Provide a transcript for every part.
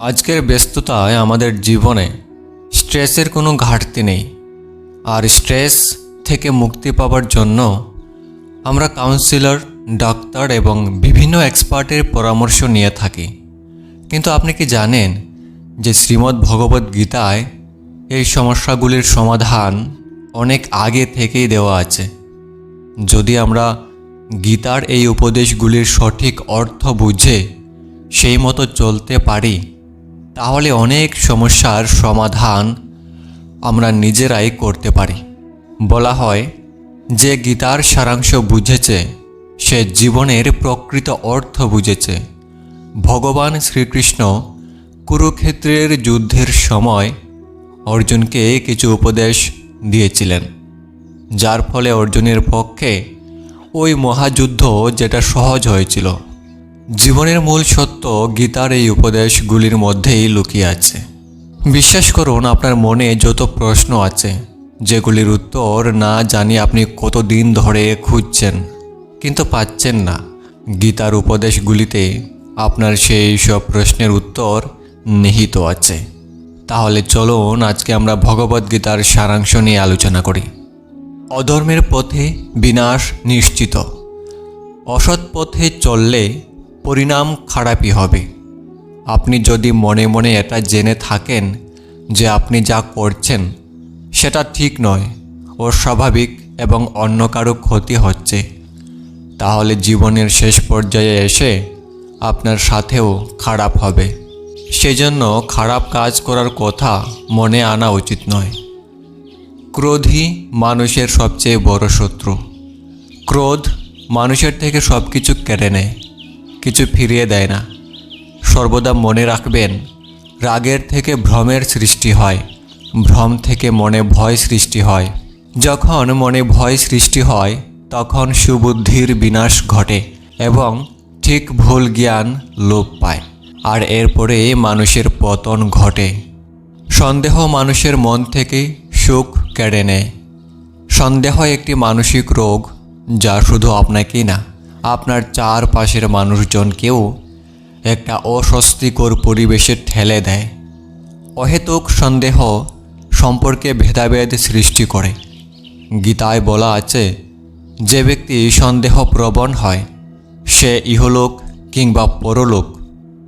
আজকের ব্যস্ততায় আমাদের জীবনে স্ট্রেসের কোনো ঘাটতি নেই। আর স্ট্রেস থেকে মুক্তি পাওয়ার জন্য আমরা কাউন্সিলর ডাক্তার এবং বিভিন্ন এক্সপার্টের পরামর্শ নিয়ে থাকি। কিন্তু আপনি কি জানেন যে শ্রীমদ্ ভগবদ্ গীতায় এই সমস্যাগুলির সমাধান অনেক আগে থেকেই দেওয়া আছে। যদি আমরা গীতার এই উপদেশগুলির সঠিক অর্থ বুঝে সেই মতো চলতে পারি তাহলে অনেক সমস্যার সমাধান আমরা নিজেরাই করতে পারি। বলা হয়, যে গীতার সারাংশ বুঝেছে, সে জীবনের প্রকৃত অর্থ বুঝেছে। ভগবান শ্রীকৃষ্ণ কুরুক্ষেত্রের যুদ্ধের সময় অর্জুনকে কিছু উপদেশ দিয়েছিলেন, যার ফলে অর্জুনের পক্ষে ওই মহাযুদ্ধ যেটা সহজ হয়েছিল। জীবনের মূল সত্য গীতার এই উপদেশগুলির মধ্যেই লুকিয়ে আছে। বিশ্বাস করুন, আপনার মনে যত প্রশ্ন আছে, যেগুলির উত্তর না জানি আপনি কতদিন ধরে খুঁজছেন, কিন্তু পাচ্ছেন না। গীতার উপদেশগুলিতে আপনার সেই সব প্রশ্নের উত্তর নিহিত আছে। তাহলে চলুন, আজকে আমরা ভগবদ্গীতার সারাংশ নিয়ে আলোচনা করি। অধর্মের পথে বিনাশ নিশ্চিত। অসৎ পথে চললে পরিণাম খারাপই হবে। আপনি যদি মনে মনে এটা জেনে থাকেন যে আপনি যা করছেন, সেটা ঠিক নয় ও স্বাভাবিক এবং অন্য কারও ক্ষতি হচ্ছে, তাহলে জীবনের শেষ পর্যায়ে এসে আপনার সাথেও খারাপ হবে। সেজন্য খারাপ কাজ করার কথা মনে আনা উচিত নয়। ক্রোধই মানুষের সবচেয়ে বড় শত্রু। ক্রোধ মানুষের থেকে সব কিছু কেড়ে নেয়। কিছু ফিরিয়ে দেয় না। সর্বদা মনে রাখবেন, রাগের থেকে ভ্রমের সৃষ্টি হয়, ভ্রম থেকে মনে ভয় সৃষ্টি হয়। যখন মনে ভয় সৃষ্টি হয়, তখন সুবুদ্ধির বিনাশ ঘটে এবং ঠিক ভুল জ্ঞান লোপ পায়, আর এরপরে মানুষের পতন ঘটে। সন্দেহ মানুষের মন থেকে সুখ কেড়ে নেয়। সন্দেহ একটি মানসিক রোগ, যা শুধু আপনাকেই না আপনার চারপাশের মানুষজনকেও একটা অস্বস্তিকর পরিবেশে ঠেলে দেয়। অহেতুক সন্দেহ সম্পর্কে ভেদাভেদ সৃষ্টি করে। গীতায় বলা আছে, যে ব্যক্তি সন্দেহ প্রবণ হয়, সে ইহলোক কিংবা পরলোক,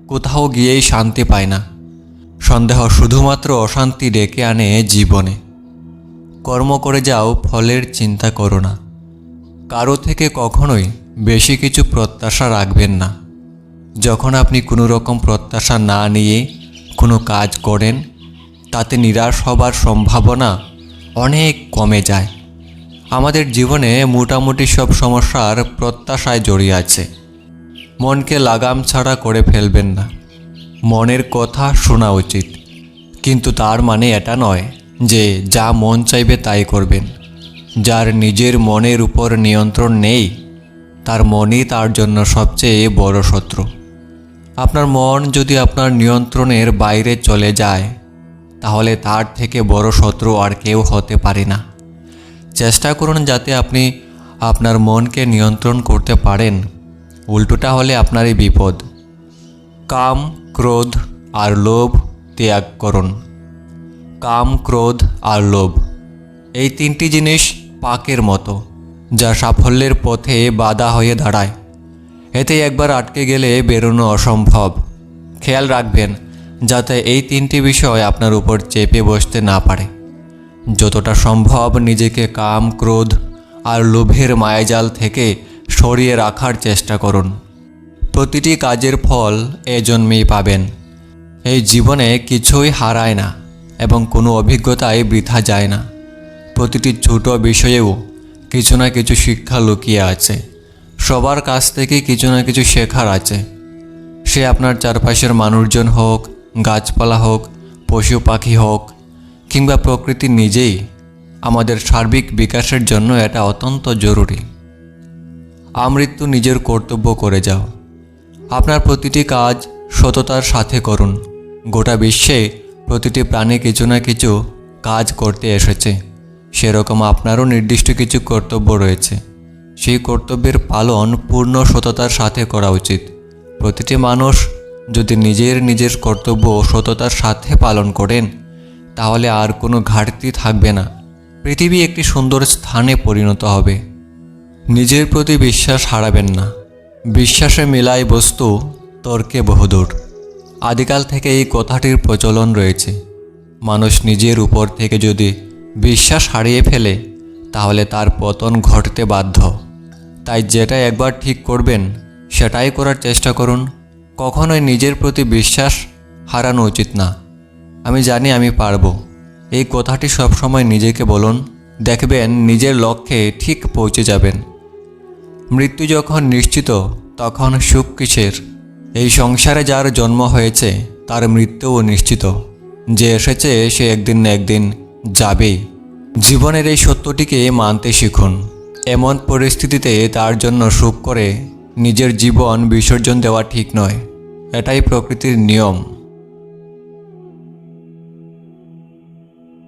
কোথাও গিয়েই শান্তি পায় না। সন্দেহ শুধুমাত্র অশান্তি ডেকে আনে জীবনে। কর্ম করে যাও, ফলের চিন্তা করো না। কারও থেকে কখনোই বেশি কিছু প্রত্যাশা রাখবেন না। যখন আপনি কোনো রকম প্রত্যাশা না নিয়ে কোনো কাজ করেন, তাতে নিরাশ হবার সম্ভাবনা অনেক কমে যায়। আমাদের জীবনে মোটামুটি সব সমস্যার প্রত্যাশায় জড়িয়ে আছে। মনকে লাগাম ছাড়া করে ফেলবেন না। মনের কথা শোনা উচিত। কিন্তু তার মানে এটা নয় যে যা মন চাইবে তাই করবেন। যার নিজের মনের উপর নিয়ন্ত্রণ নেই তার মনই তার জন্য সবচেয়ে বড় শত্রু। আপনার মন যদি আপনার নিয়ন্ত্রণের বাইরে চলে যায়, তাহলে তার থেকে বড় শত্রু আর কেউ হতে পারে না। চেষ্টা করুন যাতে আপনি আপনার মনকে নিয়ন্ত্রণ করতে পারেন। উল্টোটা হলে আপনারই বিপদ। কাম, ক্রোধ আর লোভ ত্যাগ করুন। কাম, ক্রোধ আর লোভ। এই তিনটি জিনিস পাকের মতো। যা সাফল্যের পথে বাধা হয়ে দাঁড়ায়। এতে একবার আটকে গেলে বেরোনো অসম্ভব। খেয়াল রাখবেন, যাতে এই তিনটি বিষয় আপনার উপর চেপে বসতে না পারে। যতটা সম্ভব নিজেকে কাম, ক্রোধ আর লোভের মায়াজাল থেকে সরিয়ে রাখার চেষ্টা করুন। প্রতিটি কাজের ফল এ জন্মেই পাবেন। এই জীবনে কিছুই হারায় না এবং কোনো অভিজ্ঞতায় বৃথা যায় না। প্রতিটি ছোট বিষয়েও কিছু না কিছু শিক্ষা লুকিয়ে আছে। সবার কাছ থেকে কিছু না কিছু শেখার আছে। সে আপনার চারপাশের মানুষজন হোক, গাছপালা হোক, পশু পাখি হোক, কিংবা প্রকৃতি নিজেই, আমাদের সার্বিক বিকাশের জন্য এটা অত্যন্ত জরুরি। আমৃত্যু নিজের কর্তব্য করে যাও। আপনার প্রতিটি কাজ সততার সাথে করুন। গোটা বিশ্বে প্রতিটি প্রাণী কিছু না কিছু কাজ করতে এসেছে। সেরকম আপনারও নির্দিষ্ট কিছু কর্তব্য রয়েছে। সেই কর্তব্যের পালন পূর্ণ সততার সাথে করা উচিত। প্রতিটি মানুষ যদি নিজের নিজের কর্তব্য সততার সাথে পালন করেন, তাহলে আর কোনো ঘাটতি থাকবে না। পৃথিবী একটি সুন্দর স্থানে পরিণত হবে। নিজের প্রতি বিশ্বাস হারাবেন না। বিশ্বাসে মেলায় বস্তু তর্কে বহুদূর। আদিকাল থেকে এই কথাটির প্রচলন রয়েছে। মানুষ নিজের উপর থেকে যদি বিশ্বাস হারিয়ে ফেলে, তাহলে তার পতন ঘটতে বাধ্য। তাই যেটা একবার ঠিক করবেন, সেটাই করার চেষ্টা করুন। কখনোই নিজের প্রতি বিশ্বাস হারানো উচিত না। আমি জানি আমি পারব। এই কথাটি সবসময় নিজেকে বলুন, দেখবেন নিজের লক্ষ্যে ঠিক পৌঁছে যাবেন। মৃত্যু যখন নিশ্চিত, তখন সুখ কিসের? এই সংসারে যার জন্ম হয়েছে, তার মৃত্যুও নিশ্চিত। যে এসেছে, সে একদিন না একদিন যাবেই জীবনের এই সত্যটিকে মানতে শিখুন। এমন পরিস্থিতিতে তার জন্য সুখ করে নিজের জীবন বিসর্জন দেওয়া ঠিক নয়। এটাই প্রকৃতির নিয়ম।